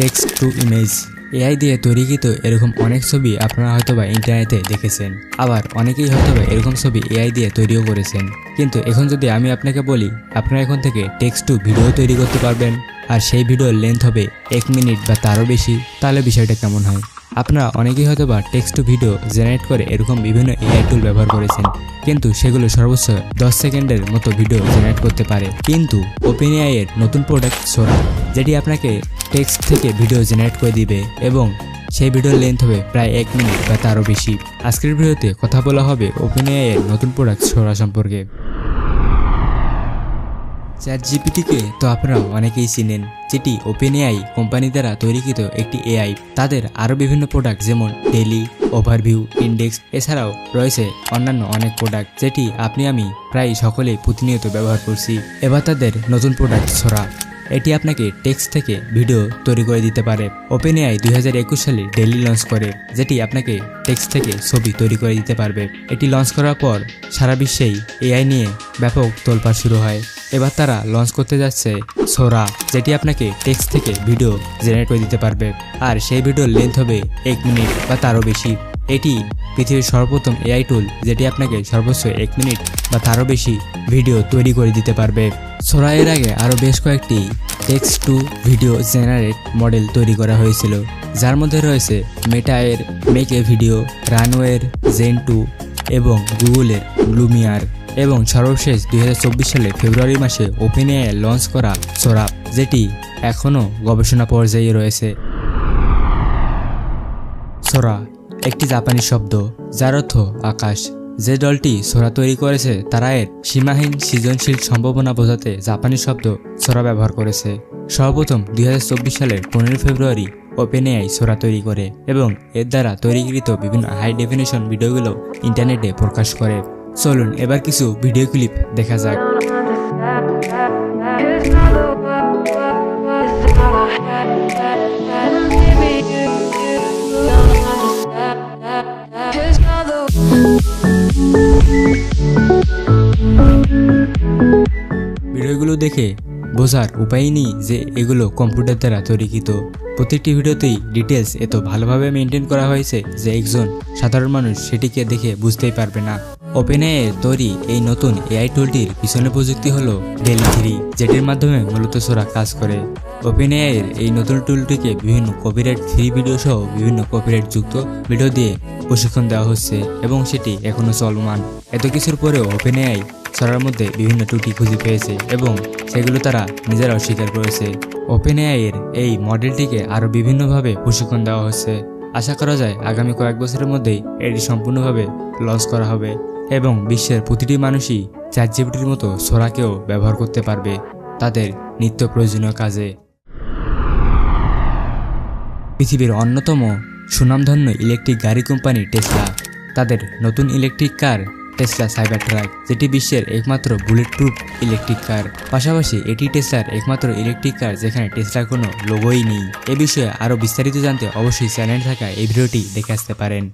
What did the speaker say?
Text to image AI দিয়ে তৈরিকৃত এরকম অনেক ছবি আপনারা হয়তোবা ইন্টারনেটে দেখেছেন। আবার অনেকেই হয়তোবা এরকম ছবি এআই দিয়ে তৈরিও করেছেন। কিন্তু এখন যদি আমি আপনাকে বলি, আপনারা এখন থেকে টেক্সট টু ভিডিও তৈরি করতে পারবেন। আর সেই ভিডিওর লেন্থ হবে এক মিনিট বা তারও বেশি। তাহলে বিষয়টা কেমন হয়? আপনারা অনেকেই হয়তো বা টেক্সট টু ভিডিও জেনারেট করে এরকম বিভিন্ন এআই টুল ব্যবহার করেছেন। কিন্তু সেগুলো সর্বোচ্চ দশ সেকেন্ডের মতো ভিডিও জেনারেট করতে পারে। কিন্তু ওপেন এআই এর নতুন প্রোডাক্ট সোরা যেটি আপনাকে টেক্সট থেকে ভিডিও জেনারেট করে দিবে এবং সেই ভিডিওর লেন্থ হবে প্রায় এক মিনিট বা তারও বেশি। আজকের ভিডিওতে কথা বলা হবে ওপেন এআই এর নতুন প্রোডাক্ট সোরা সম্পর্কে। চ্যাট জিপিটিকে তো আপনারা অনেকেই চিনেন, যেটি ওপেন এআই কোম্পানি দ্বারা তৈরিকৃত একটি এআই তাদের আরও বিভিন্ন প্রোডাক্ট যেমন ডেলি ওভারভিউ ইন্ডেক্স এছাড়াও রয়েছে অন্যান্য অনেক প্রোডাক্ট যেটি আপনি আমি প্রায় সকলেই প্রতিনিয়ত ব্যবহার করছি। এবার তাদের নতুন প্রোডাক্ট ছড়া এটি আপনাকে টেক্সট থেকে ভিডিও তৈরি করে দিতে পারে। ওপেন এআই দুই হাজার একুশ সালে ডেলি লঞ্চ করে, যেটি আপনাকে টেক্সট থেকে ছবি তৈরি করে দিতে পারবে। এটি লঞ্চ করার পর সারা বিশ্বেই এআই নিয়ে ব্যাপক তোলপাড় শুরু হয়। এবার তারা লঞ্চ করতে যাচ্ছে সোরা যেটি আপনাকে টেক্সট থেকে ভিডিও জেনারেট করে দিতে পারবে। আর সেই ভিডিওর লেন্থ হবে এক মিনিট বা তারও বেশি। এটি পৃথিবীর সর্বপ্রথম এআই টুল যেটি আপনাকে সর্বোচ্চ এক মিনিট বা তারও বেশি ভিডিও তৈরি করে দিতে পারবে। সোরা এর আগে আরও বেশ কয়েকটি text to video generate model তৈরি করা হয়েছিল, যার মধ্যে রয়েছে মেটায়ের মেক এ ভিডিও রানওয়ের জেন টু এবং গুগলের লুমিয়ার এবং সর্বশেষ দু হাজার চব্বিশ সালে ফেব্রুয়ারি মাসে ওপেন লঞ্চ করা সোরাপ যেটি এখনও গবেষণা পর্যায়ে রয়েছে। সোরা, একটি জাপানি শব্দ, যার অর্থ আকাশ। যে দলটি সোরা তৈরি করেছে, তারা এর সীমাহীন সৃজনশীল সম্ভাবনা বোঝাতে জাপানি শব্দ সোরা ব্যবহার করেছে। সর্বপ্রথম দুই হাজার চব্বিশ সালের পনেরো ফেব্রুয়ারি ওপেন এআই সোরা তৈরি করে এবং এর দ্বারা তৈরিকৃত বিভিন্ন হাই ডেফিনেশন ভিডিওগুলো ইন্টারনেটে প্রকাশ করে। চলুন এবার কিছু ভিডিও ক্লিপ দেখা যাক। ভিডিওগুলো দেখে বোঝার উপায় নেই যে এগুলো কম্পিউটার দ্বারা তৈরিকৃত। প্রত্যেকটি ভিডিওতেই ডিটেলস এত ভালোভাবে মেনটেন করা হয়েছে যে একজন সাধারণ মানুষ সেটিকে দেখে বুঝতেই পারবে না। ওপেন এর তৈরি এই নতুন এআই টুলটির পিছনে প্রযুক্তি হলো ডেলি থ্রি যেটির মাধ্যমে মূলত সোরা কাজ করে। ওপেন এর এই নতুন টুলটিকে বিভিন্ন কপিরাইট ফ্রি ভিডিও সহ বিভিন্ন কপিরাইট যুক্ত ভিডিও দিয়ে প্রশিক্ষণ দেওয়া হচ্ছে এবং সেটি এখনও চলমান। এত কিছুর পরেও ওপেন এআই ছড়ার মধ্যে বিভিন্ন ত্রুটি খুঁজে পেয়েছে এবং সেগুলো তারা নিজেরা অস্বীকার করেছে। ওপেন এর এই মডেলটিকে আরও বিভিন্নভাবে প্রশিক্ষণ দেওয়া হচ্ছে। আশা করা যায় আগামী কয়েক বছরের মধ্যেই এটি সম্পূর্ণভাবে লঞ্চ করা হবে এবং বিশ্বের প্রতিটি মানুষই চ্যাট জিপিটির মতো সোরাকেও ব্যবহার করতে পারবে তাদের নিত্য প্রয়োজনীয় কাজে। পৃথিবীর অন্যতম সুনামধন্য ইলেকট্রিক গাড়ি কোম্পানি টেসলা। তাদের নতুন electric car, Tesla Cybertruck যেটি বিশ্বের একমাত্র বুলেট প্রুফ ইলেকট্রিক কার। পাশাপাশি এটি টেসলার একমাত্র ইলেকট্রিক কার, যেখানে টেসলার কোনো লোগোই নেই। এ বিষয়ে আরও বিস্তারিত জানতে অবশ্যই চ্যানেল থাকা এই ভিডিওটি দেখে আসতে পারেন।